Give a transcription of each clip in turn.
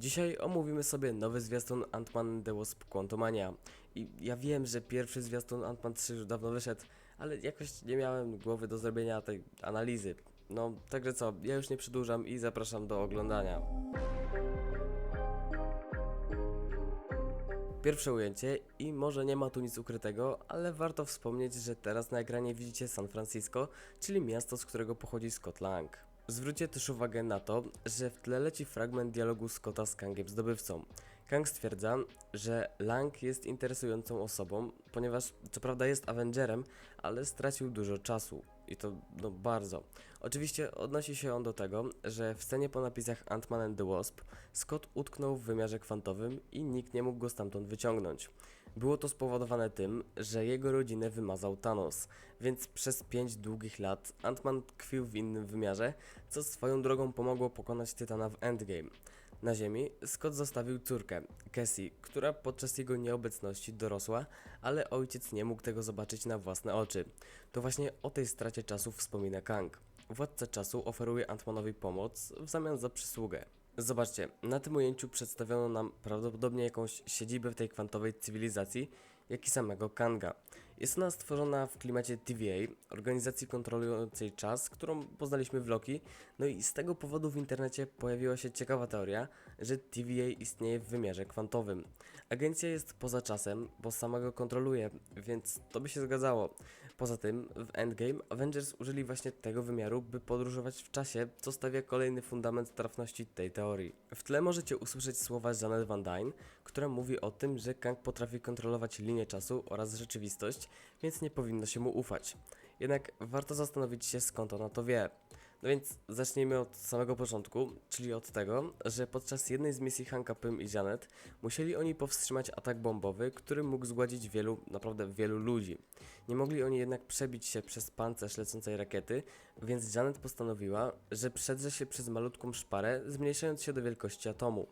Dzisiaj omówimy sobie nowy zwiastun Ant-Man The Wasp Quantumania. I ja wiem, że pierwszy zwiastun Ant-Man 3 już dawno wyszedł, ale jakoś nie miałem głowy do zrobienia tej analizy. No, także co, ja już nie przedłużam i zapraszam do oglądania. Pierwsze ujęcie i może nie ma tu nic ukrytego, ale warto wspomnieć, że teraz na ekranie widzicie San Francisco, czyli miasto, z którego pochodzi Scott Lang. Zwróćcie też uwagę na to, że w tle leci fragment dialogu Scotta z Kangiem zdobywcą. Kang stwierdza, że Lang jest interesującą osobą, ponieważ co prawda jest Avengerem, ale stracił dużo czasu. I to no bardzo. Oczywiście odnosi się on do tego, że w scenie po napisach Ant-Man and the Wasp Scott utknął w wymiarze kwantowym i nikt nie mógł go stamtąd wyciągnąć. Było to spowodowane tym, że jego rodzinę wymazał Thanos, więc przez 5 długich lat Ant-Man tkwił w innym wymiarze, co swoją drogą pomogło pokonać Tytana w Endgame. Na Ziemi Scott zostawił córkę, Cassie, która podczas jego nieobecności dorosła, ale ojciec nie mógł tego zobaczyć na własne oczy. To właśnie o tej stracie czasu wspomina Kang. Władca czasu oferuje Ant-Manowi pomoc w zamian za przysługę. Zobaczcie, na tym ujęciu przedstawiono nam prawdopodobnie jakąś siedzibę w tej kwantowej cywilizacji, jak i samego Kanga. Jest ona stworzona w klimacie TVA, organizacji kontrolującej czas, którą poznaliśmy w Loki, no i z tego powodu w internecie pojawiła się ciekawa teoria, że TVA istnieje w wymiarze kwantowym. Agencja jest poza czasem, bo sama go kontroluje, więc to by się zgadzało. Poza tym, w Endgame Avengers użyli właśnie tego wymiaru, by podróżować w czasie, co stawia kolejny fundament trafności tej teorii. W tle możecie usłyszeć słowa Janet Van Dyne, która mówi o tym, że Kang potrafi kontrolować linię czasu oraz rzeczywistość, więc nie powinno się mu ufać. Jednak warto zastanowić się skąd ona to wie. No więc zacznijmy od samego początku, czyli od tego, że podczas jednej z misji Hanka Pym i Janet musieli oni powstrzymać atak bombowy, który mógł zgładzić wielu, naprawdę wielu ludzi. Nie mogli oni jednak przebić się przez pancerz lecącej rakiety, więc Janet postanowiła, że przedrze się przez malutką szparę, zmniejszając się do wielkości atomu.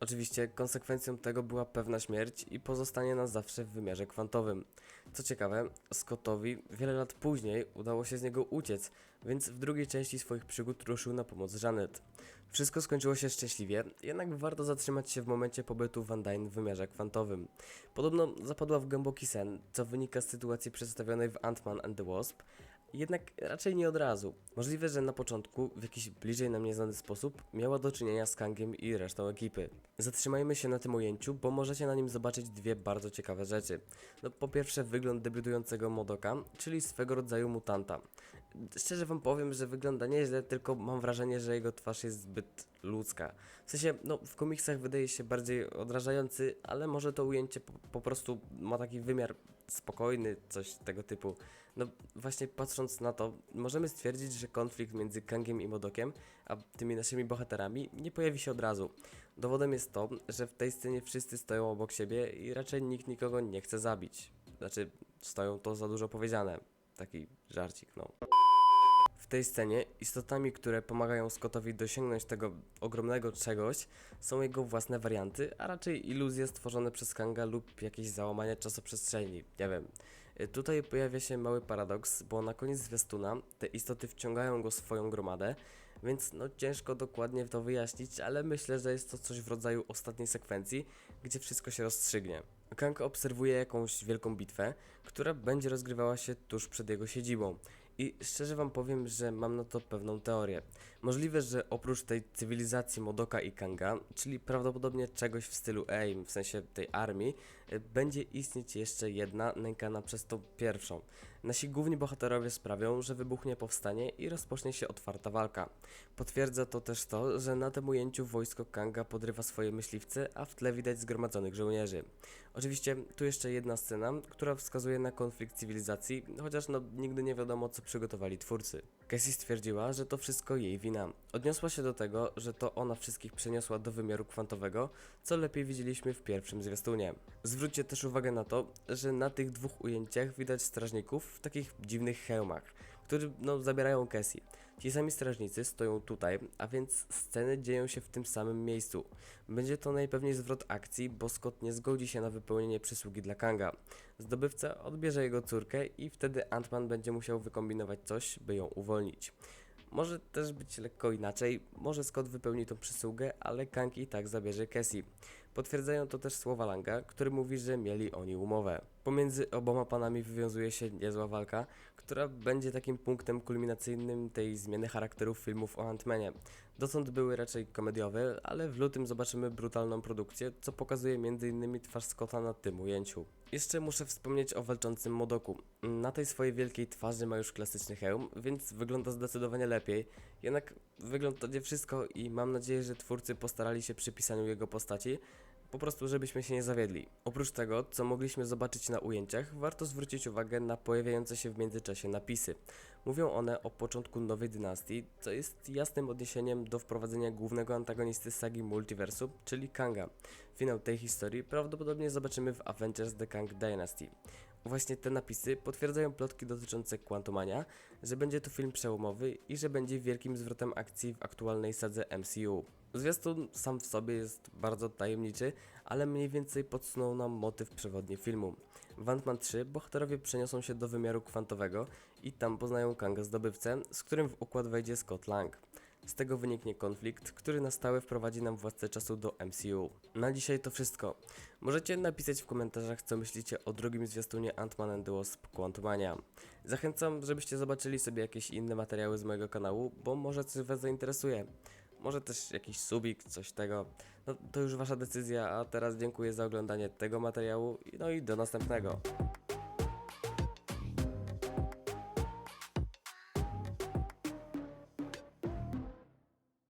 Oczywiście konsekwencją tego była pewna śmierć i pozostanie na zawsze w wymiarze kwantowym. Co ciekawe, Scottowi wiele lat później udało się z niego uciec, więc w drugiej części swoich przygód ruszył na pomoc Janet. Wszystko skończyło się szczęśliwie, jednak warto zatrzymać się w momencie pobytu Van Dyne w wymiarze kwantowym. Podobno zapadła w głęboki sen, co wynika z sytuacji przedstawionej w Ant-Man and the Wasp, jednak raczej nie od razu. Możliwe, że na początku, w jakiś bliżej nam nieznany sposób, miała do czynienia z Kangiem i resztą ekipy. Zatrzymajmy się na tym ujęciu, bo możecie na nim zobaczyć dwie bardzo ciekawe rzeczy. No, po pierwsze wygląd debiutującego Modoka, czyli swego rodzaju mutanta. Szczerze wam powiem, że wygląda nieźle, tylko mam wrażenie, że jego twarz jest zbyt ludzka. W sensie, no w komiksach wydaje się bardziej odrażający, ale może to ujęcie po, po prostu ma taki wymiar spokojny, coś tego typu. No właśnie patrząc na to, możemy stwierdzić, że konflikt między Kangiem i Modokiem, a tymi naszymi bohaterami nie pojawi się od razu. Dowodem jest to, że w tej scenie wszyscy stoją obok siebie i raczej nikt nikogo nie chce zabić. Znaczy, stoją to za dużo powiedziane. Taki żarcik, no. Tej scenie istotami, które pomagają Scottowi dosięgnąć tego ogromnego czegoś, są jego własne warianty, a raczej iluzje stworzone przez Kanga lub jakieś załamania czasoprzestrzeni. Nie wiem. Y, Tutaj pojawia się mały paradoks, bo na koniec zwiastuna te istoty wciągają go swoją gromadę, więc no ciężko dokładnie to wyjaśnić, ale myślę, że jest to coś w rodzaju ostatniej sekwencji, gdzie wszystko się rozstrzygnie. Kang obserwuje jakąś wielką bitwę, która będzie rozgrywała się tuż przed jego siedzibą. I szczerze wam powiem, że mam na to pewną teorię. Możliwe, że oprócz tej cywilizacji Modoka i Kanga, czyli prawdopodobnie czegoś w stylu AIM, w sensie tej armii, y, będzie istnieć jeszcze jedna nękana przez tą pierwszą. Nasi główni bohaterowie sprawią, że wybuchnie powstanie i rozpocznie się otwarta walka. Potwierdza to też to, że na tym ujęciu wojsko Kanga podrywa swoje myśliwce, a w tle widać zgromadzonych żołnierzy. Oczywiście tu jeszcze jedna scena, która wskazuje na konflikt cywilizacji, chociaż no nigdy nie wiadomo co przygotowali twórcy. Cassie stwierdziła, że to wszystko jej wina. Odniosła się do tego, że to ona wszystkich przeniosła do wymiaru kwantowego, co lepiej widzieliśmy w pierwszym zwiastunie. Zwróćcie też uwagę na to, że na tych dwóch ujęciach widać strażników w takich dziwnych hełmach, którzy no, zabierają Cassie. Ci sami strażnicy stoją tutaj, a więc sceny dzieją się w tym samym miejscu. Będzie to najpewniej zwrot akcji, bo Scott nie zgodzi się na wypełnienie przysługi dla Kanga. Zdobywca odbierze jego córkę i wtedy Ant-Man będzie musiał wykombinować coś, by ją uwolnić. Może też być lekko inaczej, może Scott wypełni tą przysługę, ale Kang i tak zabierze Cassie. Potwierdzają to też słowa Langa, który mówi, że mieli oni umowę. Pomiędzy oboma panami wywiązuje się niezła walka, która będzie takim punktem kulminacyjnym tej zmiany charakterów filmów o Ant-Manie. Dotąd były raczej komediowe, ale w lutym zobaczymy brutalną produkcję, co pokazuje m.in. twarz Scotta na tym ujęciu. Jeszcze muszę wspomnieć o walczącym Modoku. Na tej swojej wielkiej twarzy ma już klasyczny hełm, więc wygląda zdecydowanie lepiej. Jednak wygląda to nie wszystko i mam nadzieję, że twórcy postarali się przy pisaniu jego postaci, po prostu żebyśmy się nie zawiedli. Oprócz tego, co mogliśmy zobaczyć na ujęciach, warto zwrócić uwagę na pojawiające się w międzyczasie napisy. Mówią one o początku nowej dynastii, co jest jasnym odniesieniem do wprowadzenia głównego antagonisty sagi Multiversu, czyli Kanga. Finał tej historii prawdopodobnie zobaczymy w Avengers The Kang Dynasty. Właśnie te napisy potwierdzają plotki dotyczące Quantumania, że będzie to film przełomowy i że będzie wielkim zwrotem akcji w aktualnej sadze MCU. Zwiastun sam w sobie jest bardzo tajemniczy, ale mniej więcej podsunął nam motyw przewodni filmu. W Ant-Man 3 bohaterowie przeniosą się do wymiaru kwantowego i tam poznają Kanga zdobywcę, z którym w układ wejdzie Scott Lang. Z tego wyniknie konflikt, który na stałe wprowadzi nam władcę czasu do MCU. Na dzisiaj to wszystko. Możecie napisać w komentarzach, co myślicie o drugim zwiastunie Ant-Man and the Wasp Quantumania. Zachęcam, żebyście zobaczyli sobie jakieś inne materiały z mojego kanału, bo może coś Was zainteresuje. Może też jakiś subik, coś tego. No to już Wasza decyzja, a teraz dziękuję za oglądanie tego materiału, no i do następnego.